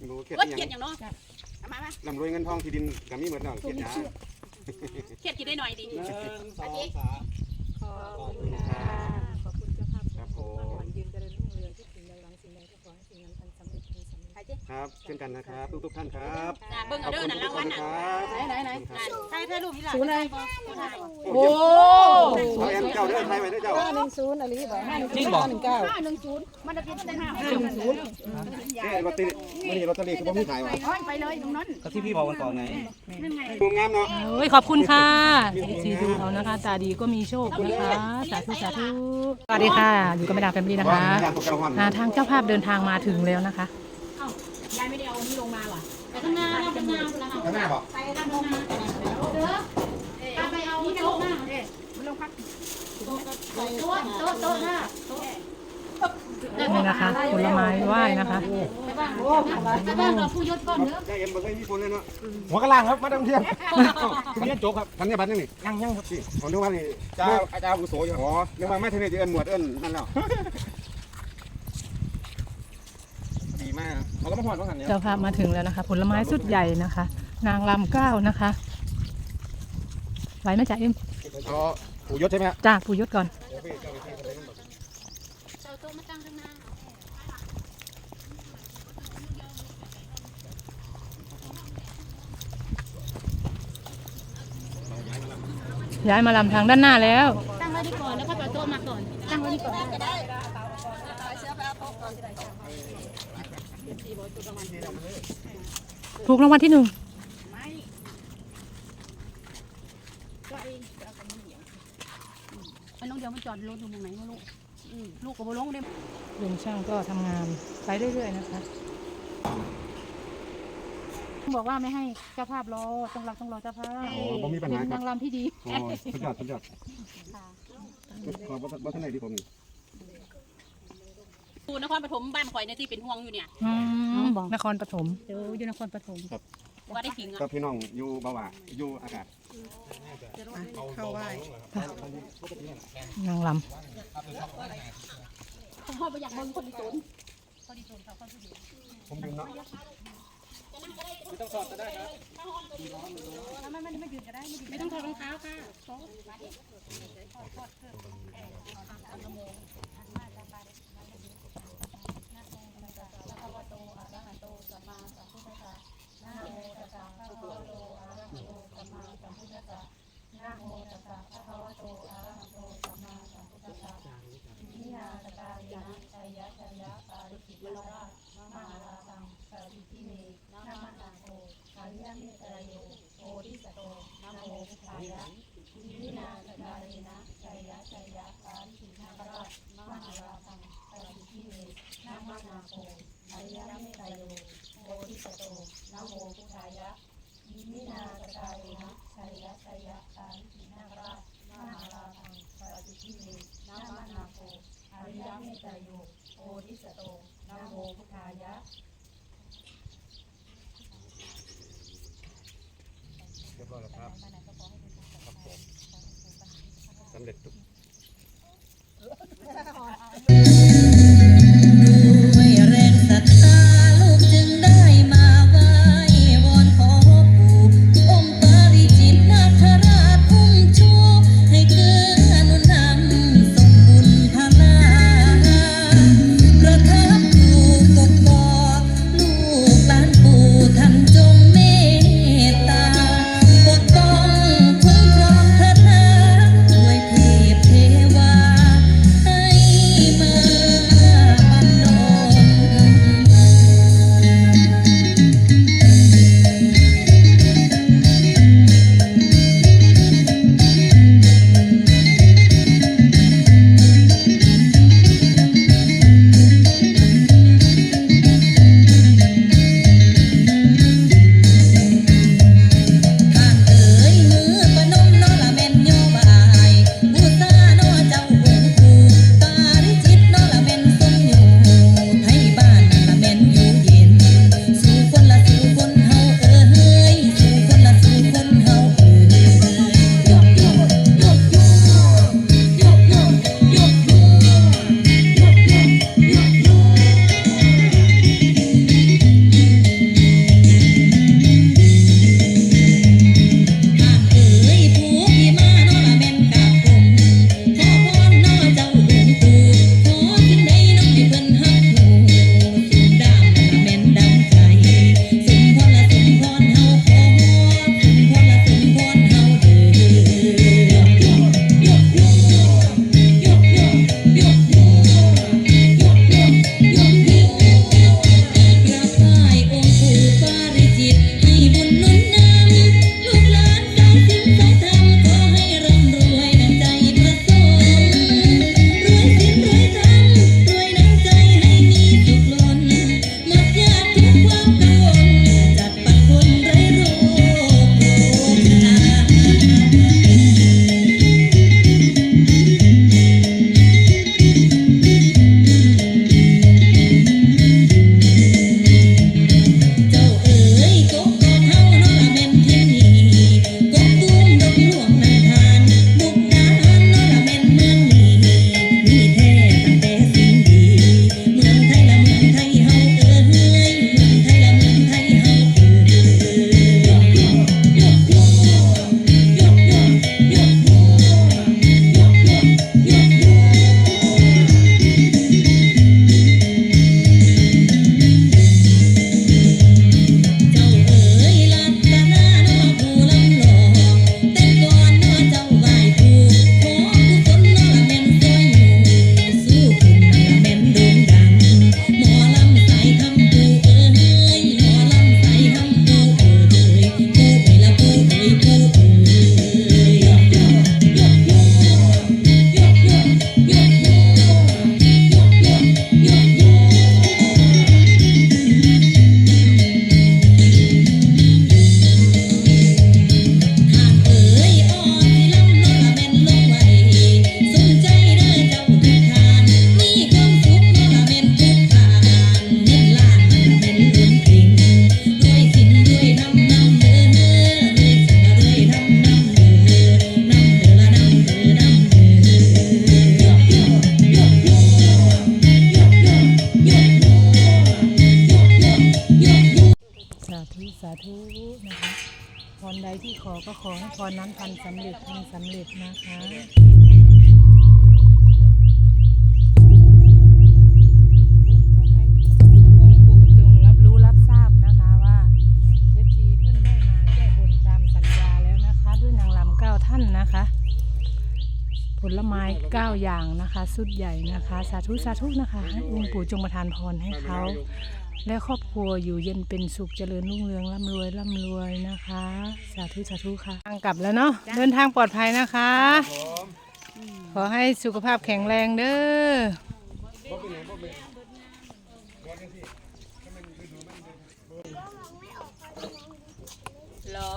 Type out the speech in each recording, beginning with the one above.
ไม่รู้เครียดว่าอิหเขียยัดงอย่างเนาะเอามามาลำรวยเงินทองที่ดินก็มีหมดแล้วเครียดหยาเขียดกินได้หน่อยดิ หนึ่งสองสามขอบคุณค่ะ สำเร็จใครจิครับ เช่นกันนะครับ ทุกทุกๆท่านครับน่ะเบิ่งเอาเด้อนั่นรางวัลน่ะครับไหนไหนไหนน่ะใครถ่ายรูปนี่ล่ะศูนย์อะไร โอ้โอ้เอาแอมเจ้าเด้อไทยไว้เด้อเจ้า ห้าหนึ่งศูนย์อะไรบ่ห้าหนึ่งศูนย์ห้าหนึ่งเก้าห้าหนึ่งศูนย์มันจะกินได้ห้าห้าหนึ่งศูนย์นี่ลอตเตอรี่วันนี้ลอตเตอรี่คือบ่มีขายว่ะร้อยไปเลยตรงนั้น ก็ที่พี่บอกวันก่อนไงมุมงามเนาะโอ้ยขอบคุณค่ะสีดูเอานะคะ ตาดีก็มีโชคนะคะ สาธุสาธุสวัสดีค่ะ อยู่กับแม่ดาแฟมิลี่นะคะอยากตกกระหอนอ่าทางเจ้าภาพเดินทางมาถึงแล้วนะคะ ยายไม่ได้เอาอันนี้ลงมาว่ะไปข้างหน้าเราข้างหน้าแล้วค่ะข้างหน้าบอกไปข้างหน้าเด้อไปเอานี่ไปลงหน้าเด้มันลงพักโต๊ะโต๊ะโต๊ะโต๊ะหน้าโต๊ะนี่นะคะผลไม้ไหว้นะคะไปบ้างไปบ้างเราผู้ยศก่อนเด้อได้เอ็มบ่เคยมีคนเลยเนาะหัวกระล่างครับมาดามเทียมเรียนจบครับทันเนี่ยบัตรนี่นี่ยังยังครับนี่ผมนึกว่านี่จ้าอาจารย์อาวุโสอยู่อ๋อนึกว่าไม่ทันได้เอิ้นหมวดเอิ้นนั่นแล้ว ดีมาก เขาก็มาหอดว่าหันเนี่ยเจ้าภาพมาถึงแล้วนะคะ ผลไม้สุดใหญ่นะคะ นางลำเก้านะคะไหวไหมจ่าเอ็มอ๋อปู่ยศใช่ไหมฮะจ้าปูยศก่อนเอาโต๊ะมาตั้งข้างหน้าย้ายมาลำทางด้านหน้าแล้ว ตั้งไว้ดีก่อนแล้วค่อยเอาโต๊ะมาก่อน ตั้งไว้ดีก่อน ถูกรางวัลที่หนึ่งไม่ก็เองเอาไปนี่เดี๋ยวอืมมันน้องเดียวมันจอดรถอยู่ตรงไหนไม่รู้อืมลูกก็บ่ลงเด้ลุงช่างก็ทำงานไปเรื่อยๆนะคะ บอกว่าไม่ให้เจ้าภาพรอต้องรักต้องรอเจ้าภาพโอ้บ่มีปัญหาเป็นครันาบงรำที่ดีโอ้สุดยอดสุดยอดขอบ่บ่ทันได้ที่ผมนี่ ดูนครปฐมบ้านข่อยในยที่เป็นห่วงอยู่เนี่ยอืมนครปฐมเดี๋ยวอยู่นครปฐมว่าได้ขิงอะก็พี่น้องอยู่บ่าวาอยู่อากาศเข้าไหว้นางลคุณพ่อไปอยากเบิ่งคนที่ศูนย์ผมยืนเนาะไม่ต้องถอดรองเท้าค่ะายะวินาสกาเลนะชายะชายะตารินาคราชมหาราชังปฏิที่เวนามานาโคอริยเมตโยโพธิสโตนโมพุทธายะยินาสกาเลนะชายะชายะตารินาคราชมหาราชังปฏิที่เวนามานาโคอริยเมตโยโพธิสโตนโมพุทธายะเรียบร้อยแล้วครับ കണ്ടെത്തും าธุนะคะพรใดที่ขอก็ขอให้พรนั้นทันสำเร็จทันสำเร็จนะคะให้องค์ปู่จงรับรู้รับทราบนะคะว่าเอฟซีเพิ่นได้มาแก้บนตามสัญญาแล้วนะคะด้วยนางรำเก้าท่านนะคะผลไม้เก้าอย่างนะคะ สุดใหญ่นะคะ สาธุ สาธุนะคะให้องค์ปู่จงประทานพรให้เขา และครอบครัวอยู่เย็นเป็นสุขเจริญรุ่งเรืองร่ำรวยร่ำรวยนะคะ สาธุสาธุค่ะทางกลับแล้วเนาะเดินทางปลอดภัยนะคะ ขอให้สุขภาพแข็งแรงเด้อหรอ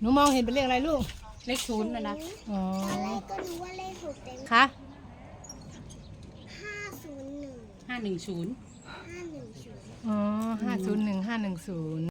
หนูมองเห็นเป็นเลขอะไรลูกเลขศูนย์นะนะอ๋อก็รู้ว่าเลขถูกเต็มคะห้าศูนย์หนึ่งห้าหนึ่งศูนย์ห้าหนึ่งศูนย์ อ๋อห้าศูนย์หนึ่งห้าหนึ่งศูนย์